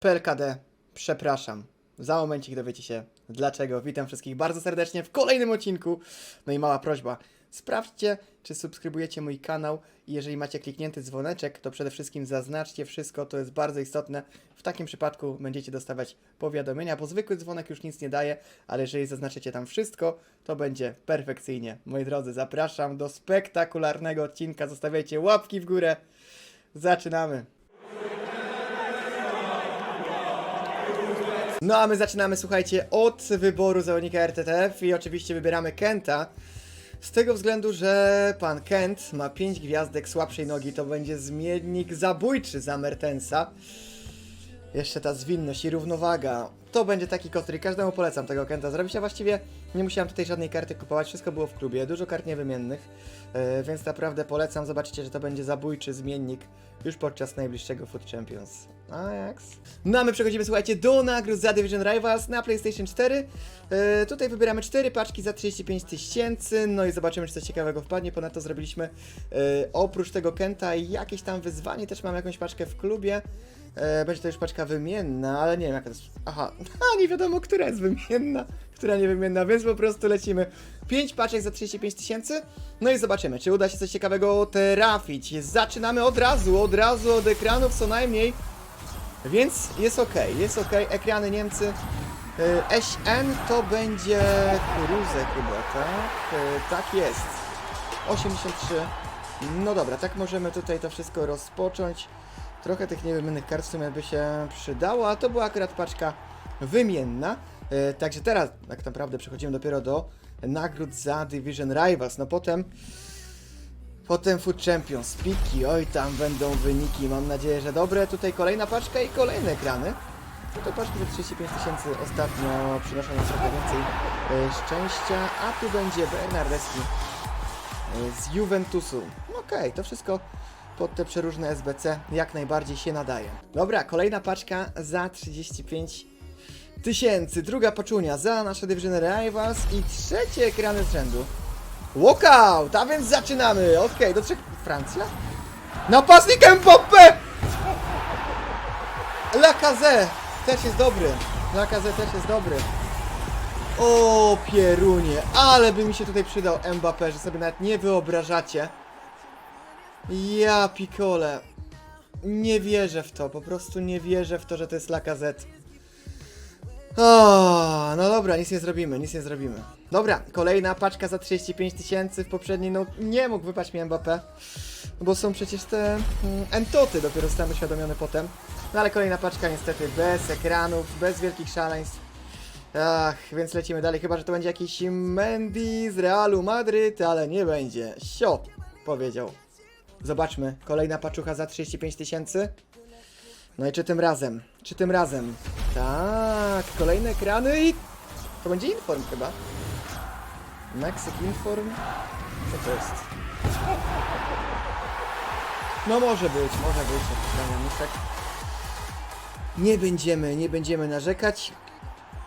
PLKD, przepraszam. Za momencik dowiecie się dlaczego. Witam wszystkich bardzo serdecznie w kolejnym odcinku. No i mała prośba. Sprawdźcie, czy subskrybujecie mój kanał i jeżeli macie kliknięty dzwoneczek, to przede wszystkim zaznaczcie wszystko, to jest bardzo istotne. W takim przypadku będziecie dostawać powiadomienia, bo zwykły dzwonek już nic nie daje, ale jeżeli zaznaczycie tam wszystko, to będzie perfekcyjnie. Moi drodzy, zapraszam do spektakularnego odcinka. Zostawiajcie łapki w górę. Zaczynamy. No a my zaczynamy, słuchajcie, od wyboru zawodnika RTTF i oczywiście wybieramy Kenta. Z tego względu, że pan Kent ma 5 gwiazdek słabszej nogi, to będzie zmiennik zabójczy za Mertensa. Jeszcze ta zwinność i równowaga. To będzie taki kot, który każdemu polecam tego Kenta zrobić, a właściwie nie musiałem tutaj żadnej karty kupować, wszystko było w klubie, dużo kart niewymiennych, e, więc naprawdę polecam, zobaczycie, że to będzie zabójczy zmiennik już podczas najbliższego Food Champions. Ajax. No a my przechodzimy, słuchajcie, do nagród za Division Rivals na PlayStation 4. E, tutaj wybieramy 4 paczki za 35 tysięcy, no i zobaczymy, czy coś ciekawego wpadnie. Ponadto zrobiliśmy e, oprócz tego Kenta jakieś tam wyzwanie, też mam jakąś paczkę w klubie. Będzie to już paczka wymienna, ale nie wiem jaka to jest. Aha, a nie wiadomo, która jest wymienna, która nie wymienna, więc po prostu lecimy. 5 paczek za 35 tysięcy. No i zobaczymy, czy uda się coś ciekawego trafić. Zaczynamy od razu, od razu od ekranów co najmniej. Więc jest ok, jest ok. Ekrany Niemcy. Y, SN to będzie Kuruze chyba, tak? Y, Tak jest. 83. No dobra, tak możemy tutaj to wszystko rozpocząć. Trochę tych niewymiennych kart w sumie by się przydało, a to była akurat paczka wymienna. Y, Także teraz tak naprawdę przechodzimy dopiero do nagród za Division Rivals. No potem Potem Food Champions, piki, oj tam będą wyniki, mam nadzieję, że dobre. Tutaj kolejna paczka i kolejne ekrany. No to paczki za 35 tysięcy ostatnio przynoszą nam trochę więcej e, szczęścia, a tu będzie Bernardeschi e, z Juventusu. No Okej, to wszystko pod te przeróżne SBC jak najbardziej się nadaje. Dobra, kolejna paczka za 35 tysięcy, druga paczunia za nasze Division Rivals i trzecie ekrany z rzędu. Walkout! A więc zaczynamy! Okej, do trzech... Francja? Napastnik Mbappé! Lacazette też jest dobry. Lacazette też jest dobry. O, pierunie, ale by mi się tutaj przydał Mbappé, że sobie nawet nie wyobrażacie. Ja pikole. Nie wierzę w to, po prostu nie wierzę w to, że to jest Lacazette. O, no dobra, nic nie zrobimy, nic nie zrobimy. Dobra, kolejna paczka za 35 tysięcy w poprzedniej, no nie mógł wypaść mi Mbappé, bo są przecież te mm, entoty, dopiero zostałem uświadomiony potem. No ale kolejna paczka niestety bez ekranów, bez wielkich szaleństw. Ach, więc lecimy dalej, chyba że to będzie jakiś Mendy z Realu Madryt, ale nie będzie. Sio, powiedział. Zobaczmy, kolejna paczucha za 35 tysięcy. No i czy tym razem? Czy tym razem? Tak, kolejne ekrany i... To będzie Inform chyba. Mexic Inform? Co to jest? No może być, może być, misek. Nie będziemy, nie będziemy narzekać.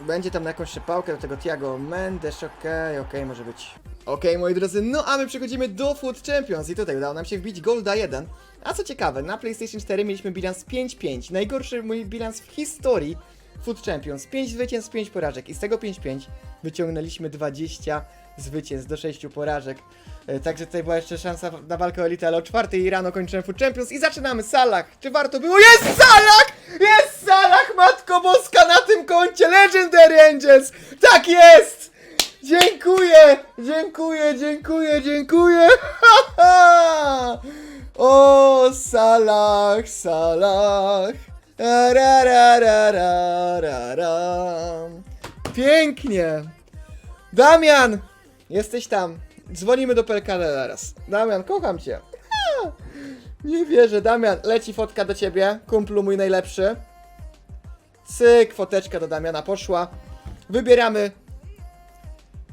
Będzie tam na jakąś szypałkę do tego Tiago Mendes, okej, okej, może być. Okej, moi drodzy, no a my przechodzimy do Food Champions i tutaj udało nam się wbić Golda 1. A co ciekawe, na PlayStation 4 mieliśmy bilans 5-5. Najgorszy mój bilans w historii Food Champions. 5 zwycięstw, 5 porażek i z tego 5-5 wyciągnęliśmy 20 zwycięstw do 6 porażek. E, Także tutaj była jeszcze szansa na walkę o elitę, ale o 4 rano kończyłem Food Champions i zaczynamy. Salah! Czy warto było? Jest Salah! Jest Salah! Matko Boska na tym koncie! Legendary Angels! Tak jest! Dziękuję! Dziękuję, dziękuję, dziękuję! O, ra, ra. Pięknie! Damian! Jesteś tam. Dzwonimy do PLKD zaraz. Damian, kocham cię. Nie wierzę, Damian. Leci fotka do ciebie. Kumplu mój najlepszy. Cyk, foteczka do Damiana poszła. Wybieramy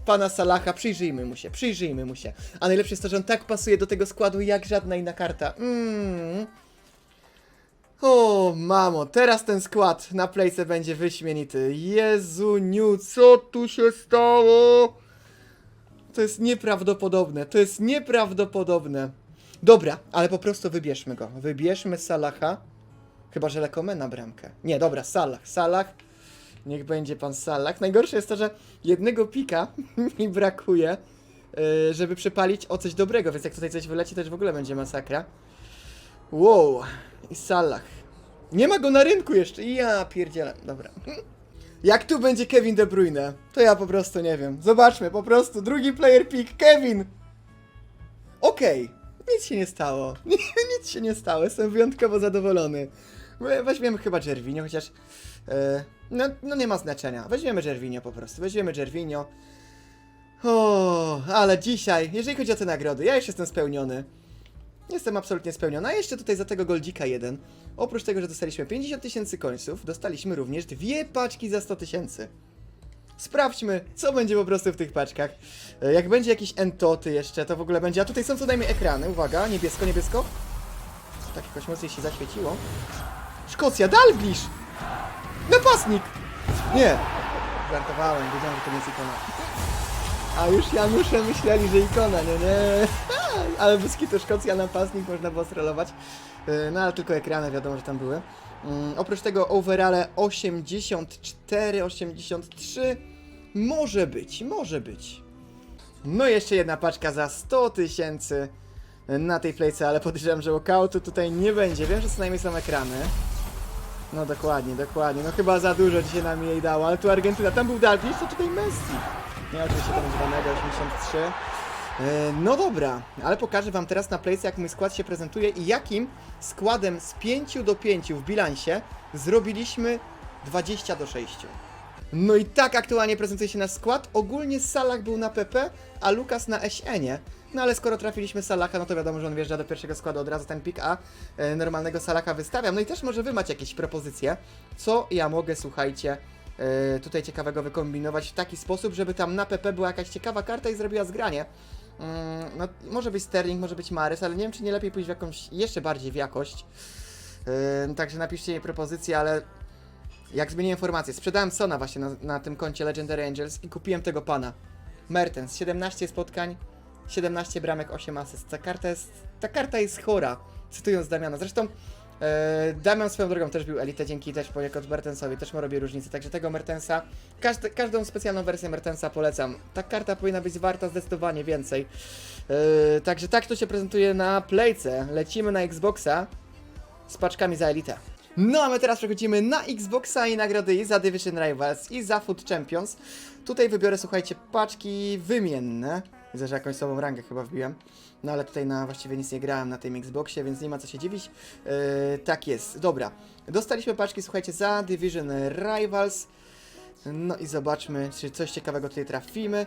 pana Salaha, przyjrzyjmy mu się, przyjrzyjmy mu się. A najlepsze jest to, że on tak pasuje do tego składu jak żadna inna karta. Mm. O, mamo, teraz ten skład na playce będzie wyśmienity. Jezuniu, co tu się stało? To jest nieprawdopodobne, to jest nieprawdopodobne. Dobra, ale po prostu wybierzmy go. Wybierzmy Salaha. Chyba, że Lekome na bramkę. Nie, dobra, Salah, Salah. Niech będzie pan Salah. Najgorsze jest to, że jednego pika mi brakuje, yy, żeby przepalić o coś dobrego, więc jak tutaj coś wyleci, to już w ogóle będzie masakra. Wow, i Salah. Nie ma go na rynku jeszcze. Ja pierdzielę. Dobra. Jak tu będzie Kevin De Bruyne, to ja po prostu nie wiem. Zobaczmy, po prostu drugi player pick, Kevin. Okej, nic się nie stało. nic się nie stało, jestem wyjątkowo zadowolony. We- Weźmiemy chyba Jervinio, chociaż... e, no, no nie ma znaczenia. Weźmiemy Jervinio po prostu, weźmiemy Jervinio. O, ale dzisiaj, jeżeli chodzi o te nagrody, ja już jestem spełniony. Jestem absolutnie spełniony. A jeszcze tutaj za tego goldzika jeden. Oprócz tego, że dostaliśmy 50 tysięcy końców, dostaliśmy również dwie paczki za 100 tysięcy. Sprawdźmy, co będzie po prostu w tych paczkach. E, Jak będzie jakieś entoty jeszcze, to w ogóle będzie. A tutaj są co najmniej ekrany. Uwaga, niebiesko, niebiesko. Tak jakoś mocniej się zaświeciło. Szkocja, Dalglish! Napastnik! Nie! Żartowałem, wiedziałem, że to nie jest ikona. A już Janusze myśleli, że ikona, nie, nie. Ale bez kitu Szkocja napastnik można było strolować. Yy, No ale tylko ekrany wiadomo, że tam były. Mm, oprócz tego overale 84, 83 może być, może być. No i jeszcze jedna paczka za 100 tysięcy na tej playce, ale podejrzewam, że walkoutu tutaj nie będzie. Wiem, że co najmniej są ekrany. No dokładnie, dokładnie. No chyba za dużo dzisiaj nam jej dało, ale tu Argentyna, tam był Dalglish, to tutaj Messi. Nie, oczywiście będzie Vanega 83. E, No dobra, ale pokażę wam teraz na playce, jak mój skład się prezentuje i jakim składem z 5 do 5 w bilansie zrobiliśmy 20 do 6. No i tak aktualnie prezentuje się nasz skład. Ogólnie Salah był na PP, a Lukas na SN-ie. No ale skoro trafiliśmy Salaha, no to wiadomo, że on wjeżdża do pierwszego składu od razu ten pik, a e, normalnego Salaha wystawiam. No i też może wy macie jakieś propozycje, co ja mogę, słuchajcie, e, tutaj ciekawego wykombinować w taki sposób, żeby tam na PP była jakaś ciekawa karta i zrobiła zgranie. Mm, no, może być Sterling, może być Marys, ale nie wiem, czy nie lepiej pójść w jakąś, jeszcze bardziej w jakość. Yy, także napiszcie mi propozycje, ale jak zmienię informację, sprzedałem Sona właśnie na, na tym koncie Legendary Angels i kupiłem tego pana. Mertens, 17 spotkań, 17 bramek, 8 asyst. Ta karta jest, ta karta jest chora, cytując Damiana. Zresztą e, Damian swoją drogą też był elite, dzięki też poniekąd Mertensowi, też mu robię różnicę. Także tego Mertensa, każdy, każdą specjalną wersję Mertensa polecam. Ta karta powinna być warta zdecydowanie więcej. E, także tak to się prezentuje na playce. Lecimy na Xboxa z paczkami za elitę. No a my teraz przechodzimy na Xboxa i nagrody za Division Rivals i za Food Champions. Tutaj wybiorę, słuchajcie, paczki wymienne. Widzę, że jakąś sobą rangę chyba wbiłem. No ale tutaj na właściwie nic nie grałem na tym Xboxie, więc nie ma co się dziwić. Yy, tak jest, dobra. Dostaliśmy paczki, słuchajcie, za Division Rivals. No i zobaczmy, czy coś ciekawego tutaj trafimy.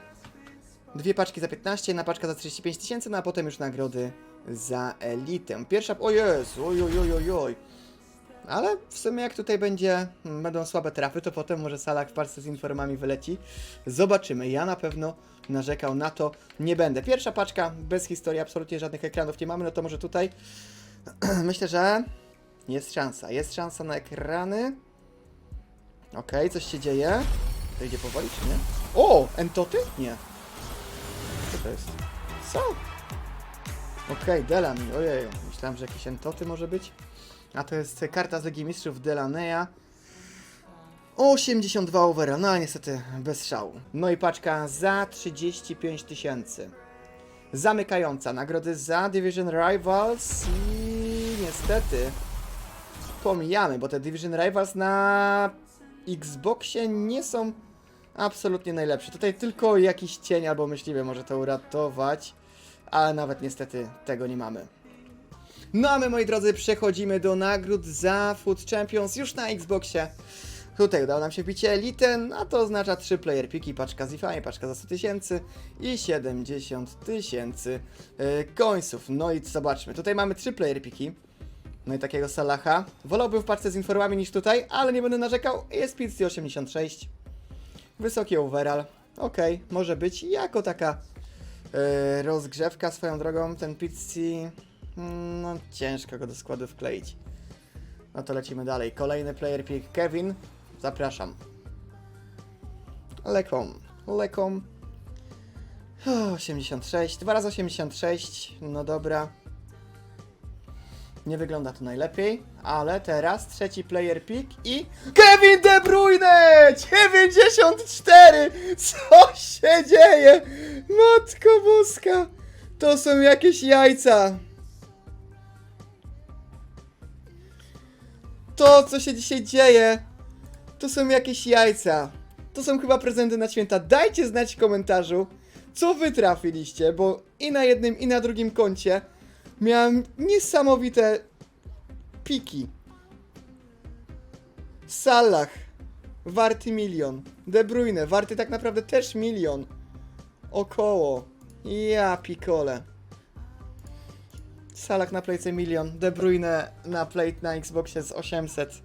Dwie paczki za 15, jedna paczka za 35 tysięcy, no a potem już nagrody za elitę. Pierwsza, o Jezu, oj, oj, oj, oj, oj. Ale w sumie jak tutaj będzie, mm, będą słabe trafy, to potem może Salak w parce z informami wyleci. Zobaczymy. Ja na pewno narzekał na to nie będę. Pierwsza paczka, bez historii, absolutnie żadnych ekranów nie mamy, no to może tutaj myślę, że jest szansa. Jest szansa na ekrany. Okej, coś się dzieje. To idzie powoli, czy nie? O! Entoty? Nie. Co to jest? Co? Okej, Delany, ojej. Myślałem, że jakieś entoty może być. A to jest karta z Ligi Mistrzów Delaneya. 82 overa, no niestety bez szału. No i paczka za 35 tysięcy. Zamykająca nagrody za Division Rivals i niestety pomijamy, bo te Division Rivals na Xboxie nie są absolutnie najlepsze. Tutaj tylko jakiś cień albo myśliwy może to uratować, ale nawet niestety tego nie mamy. No a my, moi drodzy, przechodzimy do nagród za Food Champions już na Xboxie. Tutaj udało nam się bicie Elite, a to oznacza 3 player piki, paczka z ifami, paczka za 100 tysięcy i 70 tysięcy yy, końców. No i zobaczmy, tutaj mamy 3 player piki. No i takiego Salaha. Wolałbym w paczce z informami niż tutaj, ale nie będę narzekał. Jest Pizzi 86. Wysoki overall. Okej, może być jako taka yy, rozgrzewka swoją drogą. Ten Pizzi... No ciężko go do składu wkleić. No to lecimy dalej. Kolejny player pick Kevin. Zapraszam. Lekom. Lekom. O, 86. 2 razy 86. No dobra. Nie wygląda to najlepiej, ale teraz trzeci player pick i Kevin De Bruyne! 94! Co się dzieje? Matko boska! To są jakieś jajca! To, co się dzisiaj dzieje, to są jakieś jajca. To są chyba prezenty na święta. Dajcie znać w komentarzu, co wy trafiliście, bo i na jednym, i na drugim koncie miałem niesamowite piki. Salah, warty milion. De Bruyne, warty tak naprawdę też milion. Około. Ja pikole. Salah na playce milion, De Bruyne na plate na Xboxie z 800.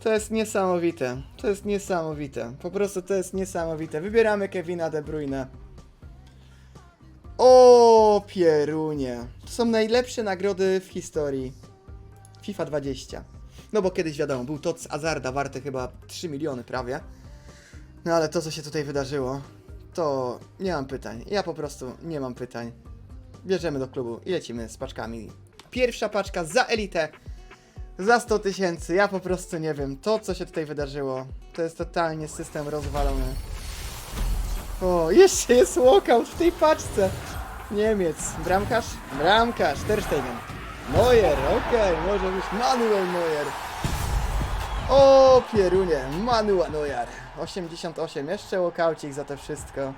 To jest niesamowite. To jest niesamowite. Po prostu to jest niesamowite. Wybieramy Kevina De Bruyne. O, pierunie. To są najlepsze nagrody w historii. FIFA 20. No bo kiedyś wiadomo, był to z Azarda warte chyba 3 miliony prawie. No ale to, co się tutaj wydarzyło, to nie mam pytań. Ja po prostu nie mam pytań. Bierzemy do klubu i lecimy z paczkami. Pierwsza paczka za elitę za 100 tysięcy. Ja po prostu nie wiem. To, co się tutaj wydarzyło, to jest totalnie system rozwalony. O, jeszcze jest walkout w tej paczce. Niemiec. Bramkarz? Bramkarz. Ter Stegen. Neuer, okej, może być Manuel Neuer. O, pierunie, Manuel Neuer. 88, jeszcze walkaucik za to wszystko.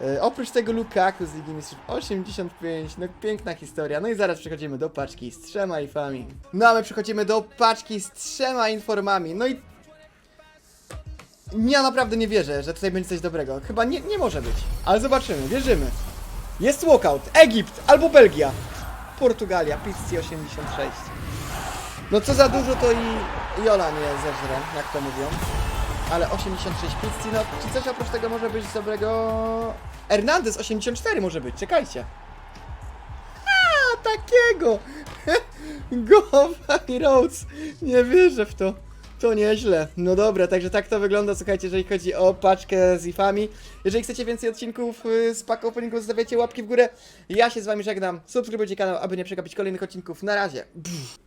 E, oprócz tego Lukaku z Ligi Mistrzów 85, no piękna historia. No i zaraz przechodzimy do paczki z trzema infami. No a my przechodzimy do paczki z trzema informami. No i ja naprawdę nie wierzę, że tutaj będzie coś dobrego. Chyba nie, nie może być, ale zobaczymy, wierzymy. Jest walkout, Egipt albo Belgia. Portugalia, Pizzi 86. No co za dużo to i Jola nie zeżre, jak to mówią. Ale 86 Pizzi, no czy coś oprócz tego może być dobrego? Hernandez 84 może być, czekajcie. A takiego! Gowa i Rhodes. Nie wierzę w to. To nieźle. No dobra, także tak to wygląda, słuchajcie, jeżeli chodzi o paczkę z ifami. Jeżeli chcecie więcej odcinków y, z pack openingu, zostawiacie łapki w górę. Ja się z wami żegnam. Subskrybujcie kanał, aby nie przegapić kolejnych odcinków. Na razie. Pff.